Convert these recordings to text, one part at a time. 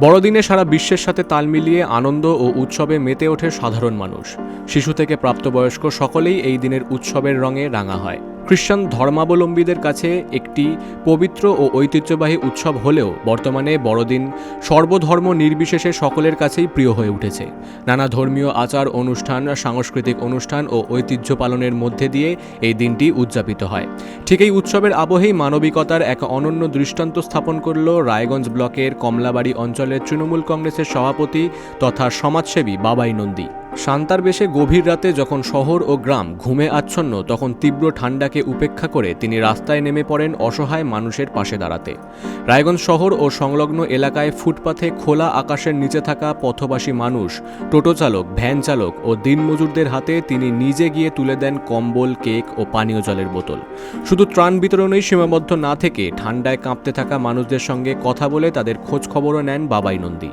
বড়দিনে সারা বিশ্বের সাথে তাল মিলিয়ে আনন্দ ও উৎসবে মেতে ওঠে সাধারণ মানুষ। শিশু থেকে প্রাপ্তবয়স্ক সকলেই এই দিনের উৎসবের রঙে রাঙা হয়। খ্রিস্টান ধর্মাবলম্বীদের কাছে একটি পবিত্র ও ঐতিহ্যবাহী উৎসব হলেও বর্তমানে বড়দিন সর্বধর্ম নির্বিশেষে সকলের কাছেই প্রিয় হয়ে উঠেছে। নানা ধর্মীয় আচার, অনুষ্ঠান, সাংস্কৃতিক অনুষ্ঠান ও ঐতিহ্য পালনের মধ্যে দিয়ে এই দিনটি উদযাপিত হয়। ঠিক এই উৎসবের আবহেই মানবিকতার এক অনন্য দৃষ্টান্ত স্থাপন করল রায়গঞ্জ ব্লকের কমলাবাড়ি অঞ্চলের তৃণমূল কংগ্রেসের সভাপতি তথা সমাজসেবী বাবাই নন্দী। শান্তার বেশে গভীর রাতে যখন শহর ও গ্রাম ঘুমে আচ্ছন্ন, তখন তীব্র ঠান্ডাকে উপেক্ষা করে তিনি রাস্তায় নেমে পড়েন অসহায় মানুষের পাশে দাঁড়াতে। রায়গঞ্জ শহর ও সংলগ্ন এলাকায় ফুটপাথে খোলা আকাশের নিচে থাকা পথবাসী মানুষ, টোটো চালক, ভ্যান চালক ও দিনমজুরদের হাতে তিনি নিজে গিয়ে তুলে দেন কম্বল, কেক ও পানীয় জলের বোতল। শুধু ত্রাণ বিতরণেই সীমাবদ্ধ না থেকে ঠান্ডায় কাঁপতে থাকা মানুষদের সঙ্গে কথা বলে তাদের খোঁজ খবরও নেন বাবাই নন্দী।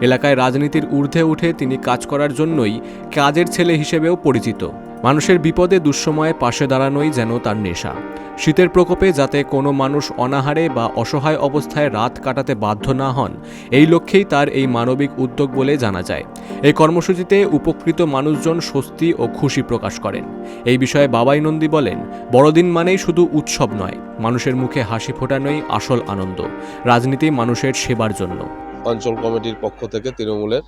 এলাকায় রাজনীতির ঊর্ধ্বে উঠে তিনি কাজ করার জন্যই কাজের ছেলে হিসেবেও পরিচিত। মানুষের বিপদে দুঃসময়ে পাশে দাঁড়ানোই যেন তার নেশা। শীতের প্রকোপে যাতে কোনো মানুষ অনাহারে বা অসহায় অবস্থায় রাত কাটাতে বাধ্য না হন, এই লক্ষ্যেই তার এই মানবিক উদ্যোগ বলে জানা যায়। এই কর্মসূচিতে উপকৃত মানুষজন স্বস্তি ও খুশি প্রকাশ করেন। এই বিষয়ে বাবাই নন্দী বলেন, বড়দিন মানেই শুধু উৎসব নয়, মানুষের মুখে হাসি ফোটানোই আসল আনন্দ। রাজনীতি মানুষের সেবার জন্য। অঞ্চল কমিটির পক্ষ থেকে তৃণমূলের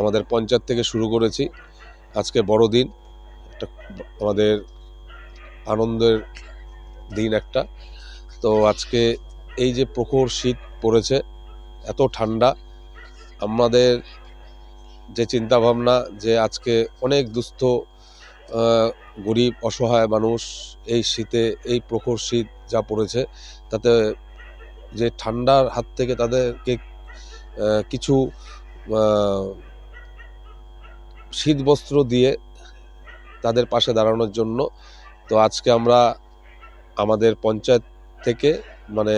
আমাদের পঞ্চায়েত থেকে শুরু করেছি। আজকে বড়দিন একটা আমাদের আনন্দের দিন একটা। তো আজকে এই যে প্রখর শীত পড়েছে, এত ঠান্ডা, আমাদের যে চিন্তা ভাবনা যে আজকে অনেক দুস্থ গরিব, অসহায় মানুষ এই শীতে, এই প্রখর শীত যা পড়েছে, তাতে যে ঠান্ডার হাত থেকে তাদেরকে কিছু শীত বস্ত্র দিয়ে তাদের পাশে দাঁড়ানোর জন্য। তো আজকে আমরা আমাদের পঞ্চায়েত থেকে মানে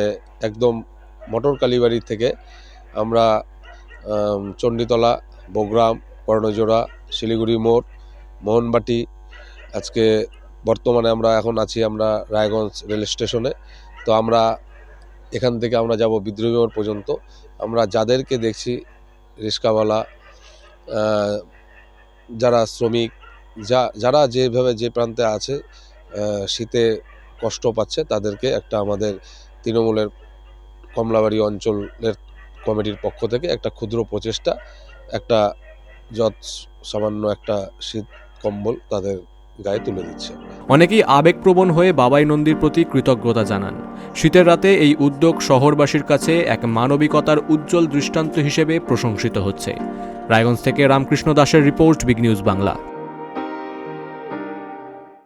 একদম মটর কালীবাড়ি থেকে আমরা চণ্ডীতলা বগ্রাম কর্ণজোড়া শিলিগুড়ি মোড়, মোহনবাটি, আজকে বর্তমানে আমরা এখন আছি আমরা রায়গঞ্জ রেল স্টেশনে। তো আমরা এখান থেকে আমরা যাব বিদ্রোহী মোড় পর্যন্ত। আমরা যাদেরকে দেখছি রিক্সাওয়ালা আহ, যারা শ্রমিক যা যারা যেভাবে যে প্রান্তে আছে শীতে কষ্ট পাচ্ছে তাদেরকে একটা আমাদের তৃণমূলের কমলাবাড়ি অঞ্চলের কমিটির পক্ষ থেকে একটা ক্ষুদ্র প্রচেষ্টা একটা যৎ সামান্য একটা শীত কম্বল তাদের গায়ে তুলে দিচ্ছে অনেকেই আবেগপ্রবণ হয়ে বাবাই নন্দীর প্রতি কৃতজ্ঞতা জানান। শীতের রাতে এই উদ্যোগ শহরবাসীর কাছে এক মানবিকতার উজ্জ্বল দৃষ্টান্ত হিসেবে প্রশংসিত হচ্ছে। রায়গঞ্জ থেকে রামকৃষ্ণ দাসের রিপোর্ট বিগ নিউজ বাংলা।